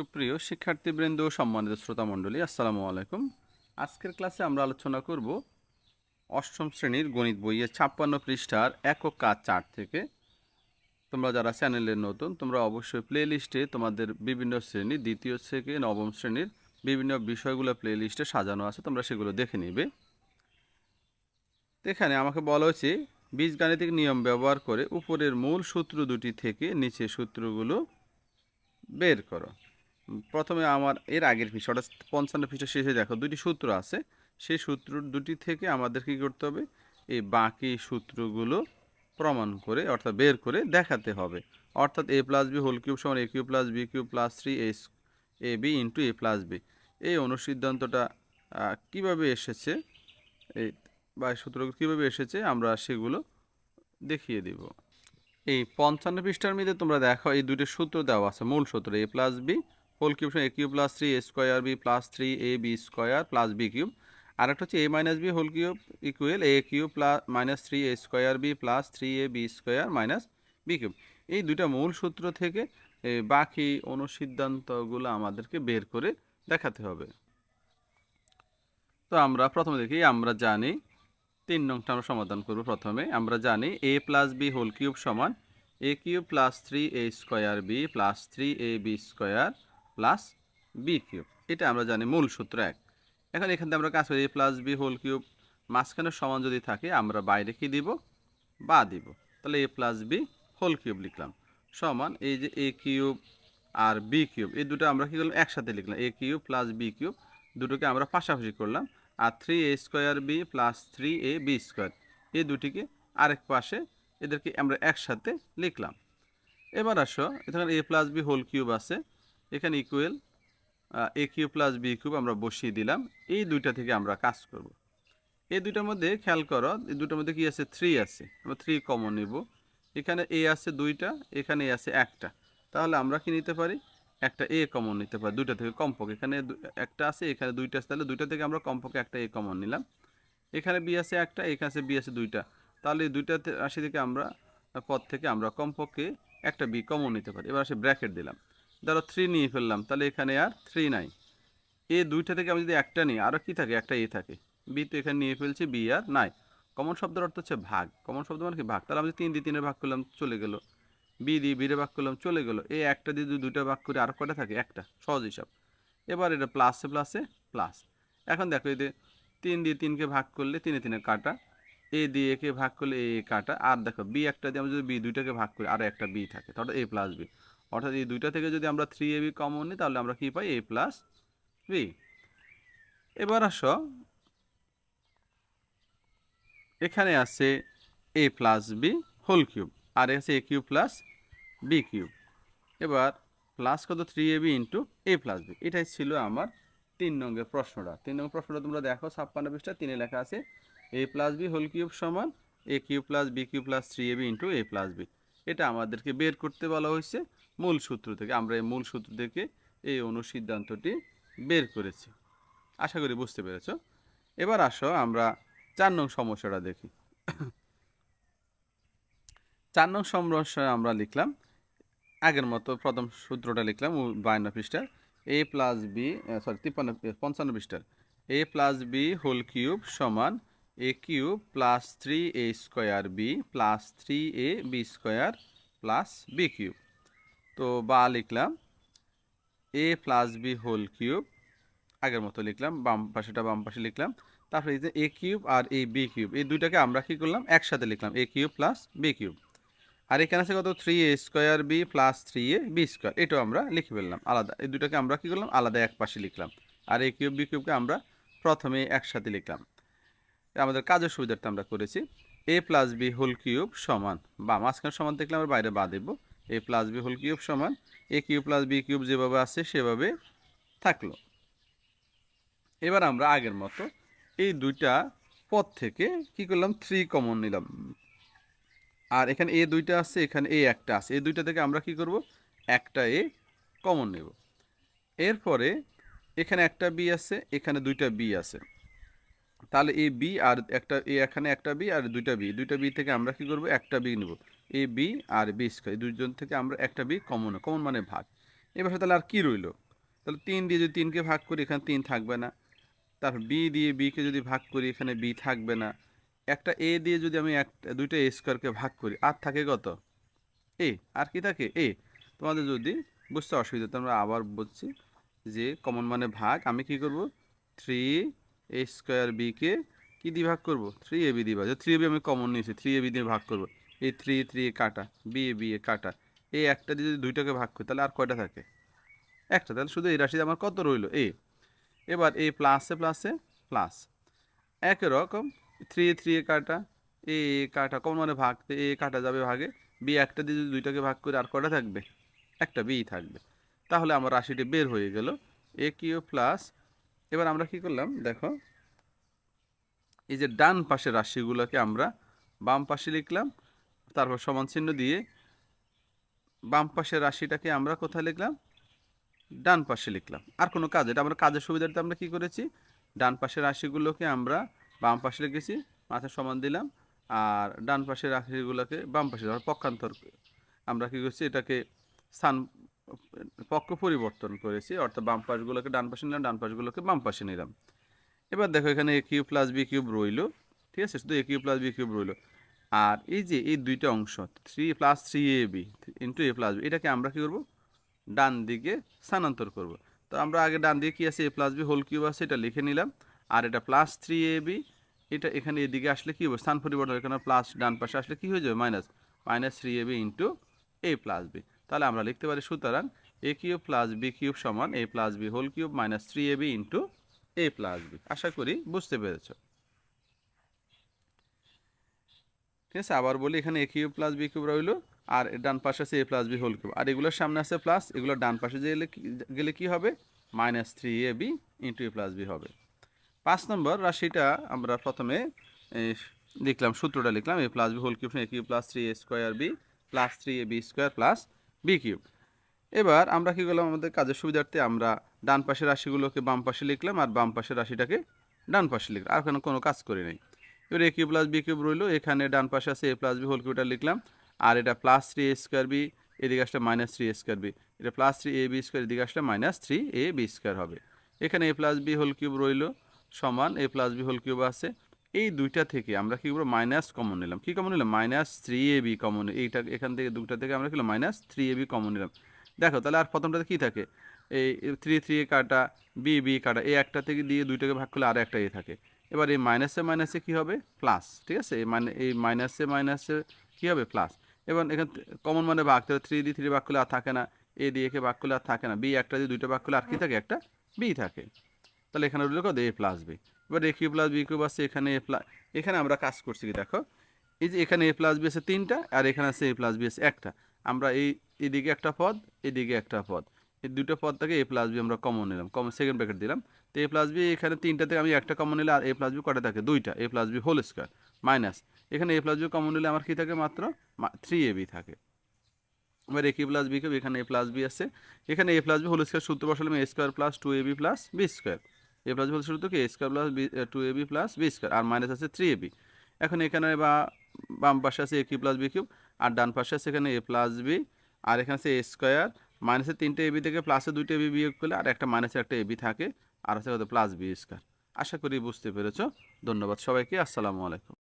সুপ্রিয় শিক্ষার্থীবৃন্দ সম্মানিত শ্রোতামণ্ডলী, আসসালামু আলাইকুম। আজকের ক্লাসে আমরা আলোচনা করব অষ্টম শ্রেণির গণিত বইয়ের ছাপ্পান্ন পৃষ্ঠার একক কাজ চার থেকে। তোমরা যারা চ্যানেলের নতুন, তোমরা অবশ্যই প্লে লিস্টে তোমাদের বিভিন্ন শ্রেণি, দ্বিতীয় থেকে নবম শ্রেণির বিভিন্ন বিষয়গুলো প্লে লিস্টে সাজানো আছে, তোমরা সেগুলো দেখে নিবে। এখানে আমাকে বলা হয়েছে, বীজগাণিতিক নিয়ম ব্যবহার করে উপরের মূল সূত্র দুটি থেকে নিচে সূত্রগুলো বের করো। প্রথমে আমার, এর আগের পৃষ্ঠা অর্থাৎ পঞ্চান্ন পৃষ্ঠা শেষে দেখো দুটি সূত্র আছে। সেই সূত্র দুটি থেকে আমাদের কী করতে হবে? এই বাকি সূত্রগুলো প্রমাণ করে, অর্থাৎ বের করে দেখাতে হবে। অর্থাৎ A plus B whole cube সমান A cube plus B cube plus three A A B into A plus B এই অনুসিদ্ধান্তটা কীভাবে এসেছে? এই বা সূত্রগুলো কীভাবে এসেছে? আমরা সেগুলো দেখিয়ে দিব। এই পঞ্চান্ন পৃষ্ঠার মধ্যে তোমরা দেখো এই দুটো সূত্র দেওয়া আছে, মূল সূত্র A plus B whole cube A cube plus three A square B plus three A B square plus B cube আর একটা হচ্ছে A minus B whole cube equal A cube plus minus three A square B plus three A B square minus B cube এই দুইটা মূল সূত্র থেকে বাকি অনুসিদ্ধান্তগুলো আমাদেরকে বের করে দেখাতে হবে। তো আমরা প্রথমে দেখি, আমরা জানি, তিন নংটা আমরা সমাধান করব প্রথমে। আমরা জানি A plus B whole cube সমান A cube plus three A square B plus three A B square plus B cube এটা আমরা জানি মূল সূত্র এক। এখন এখান থেকে আমরা কাজ করি A plus B whole cube মাঝখানে সমান যদি থাকে, আমরা বাইরে কি দিব? বা দিব। তাহলে A plus B whole cube লিখলাম। সমান এই যে এ কিউব আর বি কিউব এই দুটো আমরা কি করলাম? একসাথে লিখলাম। A cube plus B cube দুটোকে আমরা পাশাপাশি করলাম। আর three A square B plus three A B square এই দুটিকে আরেক পাশে এদেরকে আমরা একসাথে লিখলাম। এবার আসো, এখানে A plus B whole cube আছে। এখানে equal A cube plus B cube আমরা বসিয়ে দিলাম। এই দুইটা থেকে আমরা কাজ করব। এই দুইটার মধ্যে খেয়াল করো, এই দুটোর মধ্যে কি আছে? থ্রি আছে। আমরা থ্রি কমন নিব। এখানে এ আছে দুইটা, এখানে এ আছে একটা। তাহলে আমরা কি নিতে পারি? একটা এ কমন নিতে পারি, দুইটা থেকে কমপক্ষে এখানে একটা আছে, এখানে দুইটা আছে। তাহলে দুইটা থেকে আমরা কমপক্ষে একটা এ কমন নিলাম। এখানে বি আছে একটা, এখানে আছে বি আছে দুইটা। তাহলে এই দুইটা রাশি থেকে আমরা, পদ থেকে আমরা কমপক্ষে একটা বি কমন নিতে পারি। এবার আসে ব্র্যাকেট দিলাম। ধরো থ্রি নিয়ে ফেললাম, তাহলে এখানে আর থ্রি নাই। এ দুইটা থেকে আমি যদি একটা নিই আরও কী থাকে? একটা এ থাকে। বি তো এখানে নিয়ে ফেলছি বি আর নাই। কমন শব্দের অর্থ হচ্ছে ভাগ। কমন শব্দ মানে কি? ভাগ। তাহলে আমি তিন দিয়ে তিনের ভাগ করলাম, চলে গেলো। বি দিয়ে বিরে ভাগ করলাম, চলে গেলো। এ একটা দিয়ে যদি দুইটা ভাগ করে, আর কটা থাকে? একটা। সহজ হিসাব। এবার এটা প্লাসে প্লাসে প্লাস এখন দেখো এই যে তিন দিয়ে তিনকে ভাগ করলে তিনে তিনে কাটা। এ দিয়ে একে ভাগ করলে এ কাটা। আর দেখো বি একটা দিয়ে আমি যদি বি দুইটাকে ভাগ করি, আর একটা বি থাকে। তাহলে এ প্লাস বি অর্থাৎ এই দুইটা থেকে যদি আমরা থ্রি এ বি কমন নিই, তাহলে আমরা কী পাই? এ প্লাস বি এবার আসো। এখানে আছে A plus B whole cube আর আছে A cube plus B cube এবার প্লাস কত? Three A B into A plus B এটাই ছিল আমার তিন নম্বরের প্রশ্নটা। তিন নম্বর প্রশ্নটা তোমরা দেখো, ছাপ্পান্ন পৃষ্ঠা তিনে লেখা আছে A plus B whole cube সমান A cube plus B cube plus three A B into A plus B এটা আমাদেরকে বের করতে বলা হয়েছে। মূল সূত্র থেকে, আমরা এই মূল সূত্র থেকে এই অনুসিদ্ধান্তটি বের করেছি। আশা করি বুঝতে পেরেছ। এবার আসো আমরা চার নং সমস্যাটা দেখি। চার নং সমস্যা আমরা লিখলাম, আগের মতো প্রথম সূত্রটা লিখলাম বায়ান্ন পৃষ্ঠার, এ প্লাস বি সরি তিপ্পান্ন, পঞ্চান্ন পৃষ্ঠার। A plus B whole cube সমান A cube plus three A square B plus three A B square plus B cube. তো বা লিখলাম A plus B whole cube আগের মতো লিখলাম, বাম পাশেটা বাম পাশে লিখলাম, তারপরে এই যে এ কিউব আর এই বি কিউব এই দুইটাকে আমরা কী করলাম? একসাথে লিখলাম A cube plus B cube আর এখানে আছে কত? Three A square B plus three A B square এটাও আমরা লিখে ফেললাম, আলাদা, এই দুটাকে আমরা কী করলাম? আলাদা এক পাশে লিখলাম, আর এ কিউব বি কিউবকে আমরা প্রথমে একসাথে লিখলাম। আমাদের কাজের সুবিধার্থে আমরা করেছি A plus B whole cube সমান, বা মাঝখানে সমান দেখলে আমরা বাইরে বা দেবো A plus B whole cube সমান A cube plus B cube যেভাবে আছে সেভাবে থাকল। এবার আমরা আগের মতো এই দুইটা পদ থেকে কি করলাম? থ্রি কমন নিলাম। আর এখানে এ দুইটা আছে, এখানে এ একটা আছে। এই দুইটা থেকে আমরা কি করব? একটা এ কমন নেব। এরপরে এখানে একটা বি আছে, এখানে দুইটা বি আছে। তাহলে এ বি আর একটা, এ এখানে একটা বি আর দুইটা বি দুইটা বি থেকে আমরা কি করব? একটা বি নেব। এ বি আর বি স্কোয়ার এই দুইজন থেকে আমরা একটা বি কমন কমন মানে ভাগ। এবার তাহলে আর কি রইল? তাহলে তিন দিয়ে যদি তিনকে ভাগ করি, এখানে তিন থাকবে না। তারপর বি দিয়ে বিকে যদি ভাগ করি, এখানে বি থাকবে না। একটা এ দিয়ে যদি আমি একটা দুইটা এ স্কোয়ারকে ভাগ করি, আর থাকে কত? এ আর কি থাকে? এ তোমাদের যদি বুঝতে অসুবিধা, তো আমরা আবার বলছি যে কমন মানে ভাগ, আমি কি করব? থ্রি এ স্কোয়ার বিকে কী দিয়ে ভাগ করব? থ্রি এ বি দিয়ে ভাগ থ্রি এ বি আমি কমন নিয়েছি থ্রি এ বি দিয়ে ভাগ করব। এই থ্রি থ্রি এ কাটা, বি, এ বি, এ কাটা। এই একটা দিয়ে যদি দুইটাকে ভাগ করি, তাহলে আর কয়টা থাকে? একটা, তাহলে শুধু এই রাশিতে আমার কত রইল? এ। এবার এই প্লাসে প্লাসে প্লাস একই রকম থ্রি থ্রি এ কাটা, এ এ কাটা কোন মানে ভাগ এ কাটা যাবে ভাগে। বি একটা দিয়ে যদি দুইটাকে ভাগ করে, আর কটা থাকবে? একটা বি থাকবে। তাহলে আমার রাশিটি বের হয়ে গেল, এ কিউ প্লাস এবার আমরা কি করলাম? দেখো, এই যে ডান পাশের রাশিগুলোকে আমরা বাম পাশে লিখলাম তারপর সমান চিহ্ন দিয়ে বাম পাশের রাশিটাকে আমরা কোথায় লিখলাম? ডান পাশে লিখলাম। আর কোনো কাজ, এটা আমরা কাজের সুবিধার্থে আমরা কি করেছি? ডান পাশের রাশিগুলোকে আমরা বাম পাশে লিখেছি মাথা সমান দিলাম, আর ডান পাশের রাশিগুলোকে বাম পাশে ধর, পক্ষান্তর আমরা কি করছি? এটাকে স্থান, পক্ষ পরিবর্তন করেছি, অর্থাৎ বাম পাশগুলোকে ডান পাশে নিলাম, ডান পাশগুলোকে বাম পাশে নিলাম। এবার দেখো এখানে A cube plus B cube রইল, ঠিক আছে? শুধু A cube plus B cube রইল। আর এই যে এই দুইটা অংশ three plus three A B into A plus B এটাকে আমরা কী করব? ডান দিকে স্থানান্তর করব। তো আমরা আগে ডান দিকে কী আছে? A plus B whole cube আছে, এটা লিখে নিলাম। আর এটা প্লাস থ্রি এ বি এটা এখানে এদিকে আসলে কী হবে? স্থান পরিবর্তন এখানে প্লাস ডান পাশে আসলে কী হয়ে যাবে? Minus minus three A B into A plus B তাহলে আমরা লিখতে পারি সুতরাং A cube plus B cube সমান A plus B whole cube minus three A B into A plus B আশা করি বুঝতে পেরেছ। ঠিক আছে? আবার বলি, এখানে A cube plus B cube রইল, আর ডান পাশে আছে A plus B whole cube আর এগুলোর সামনে আছে প্লাস এগুলো ডান পাশে কি- গেলে কি হবে? Minus three A B into A plus B হবে। পাঁচ নম্বর রাশিটা আমরা প্রথমে লিখলাম, সূত্রটা লিখলাম A plus B whole cube A cube plus three A square B plus three A B square plus B cube এবার আমরা কি করলাম? আমাদের কাজের সুবিধার্থে আমরা ডান পাশের রাশিগুলোকে বাম পাশে লিখলাম, আর বাম পাশের রাশিটাকে ডান পাশে লিখলাম। আর ওখানে কোনো কাজ করি নাই। এবার A cube plus B cube রইল। এখানে ডান পাশে আছে এ প্লাস বি হোল কিউবটা লিখলাম। আর এটা plus three A square B এদিকে আসলে minus three A square B এটা plus three A B square এদিকে আসলে minus three A B square হবে। এখানে A plus B whole cube রইল সমান A plus B whole cube আছে। এই দুইটা থেকে আমরা কি করব? মাইনাস কমন নিলাম। কি কমন নিলাম? Minus three A B common এইটা এখান থেকে দুটা থেকে আমরা কি minus three A B common নিলাম। দেখো, তাহলে আর প্রথমটাতে কী থাকে? এই থ্রি থ্রি এ কাটা বি বি কাটা, এই একটা থেকে দিয়ে দুইটাকে ভাগ করলে আর একটা এ থাকে। এবার এই মাইনাসে মাইনাসে কী হবে? প্লাস ঠিক আছে? এই মানে এই মাইনাসে মাইনাসে কী হবে? প্লাস এবার এখানে কমন মানে ভাগ তাহলে থ্রি দিয়ে থ্রি ভাগ করলে আর থাকে না। এ দিয়ে একে ভাগ করলে আর থাকে না। বি একটা দিয়ে দুইটা ভাগ করলে আর কি থাকে? একটা বি থাকে। তাহলে এখানে রইল কত এ প্লাস বি এবার A cube plus B cube আছে এখানে এ প্লাস এখানে আমরা কাজ করছি কি দেখো? এই যে এখানে এ প্লাস বি আছে তিনটা আর এখানে আছে এ প্লাস বি আছে একটা। আমরা এই এদিকে একটা পদ এদিকে একটা পদ। এই দুটো পদ থেকে এ প্লাস বি আমরা কমন নিলাম। কমন সেকেন্ড ব্র্যাকেট দিলাম। তো এ প্লাস বি এখানে তিনটা থেকে আমি একটা কমন নিলে আর এ প্লাস বি কটা থাকে দুইটা A plus B whole square minus এখানে এ প্লাস বি কমন নিলে আমার কী থাকে মাত্র থ্রি এ বি থাকে এবার এ কি প্লাস বি কেউ এখানে এ প্লাস বি আছে এখানে A plus B whole square সূত্র বসালাম A square plus two A B plus B square A plus B whole সূত্র কি A square plus B two A B plus B square R minus আছে three A B এখন এখানে বা বাম পাশে আছে A cube plus B cube আর ডান পাশে আছে এখানে এ প্লাস বি আর এখানে আছে এ স্কোয়ার মাইনাসে তিনটে এবি থেকে প্লাসে দুইটা এবি বিয়োগ করলে আর একটা মাইনাসে একটা এবি থাকে আর হচ্ছে কত প্লাস বি স্কোয়ার আশা করি বুঝতে পেরেছ। ধন্যবাদ সবাইকে। আসসালামু আলাইকুম।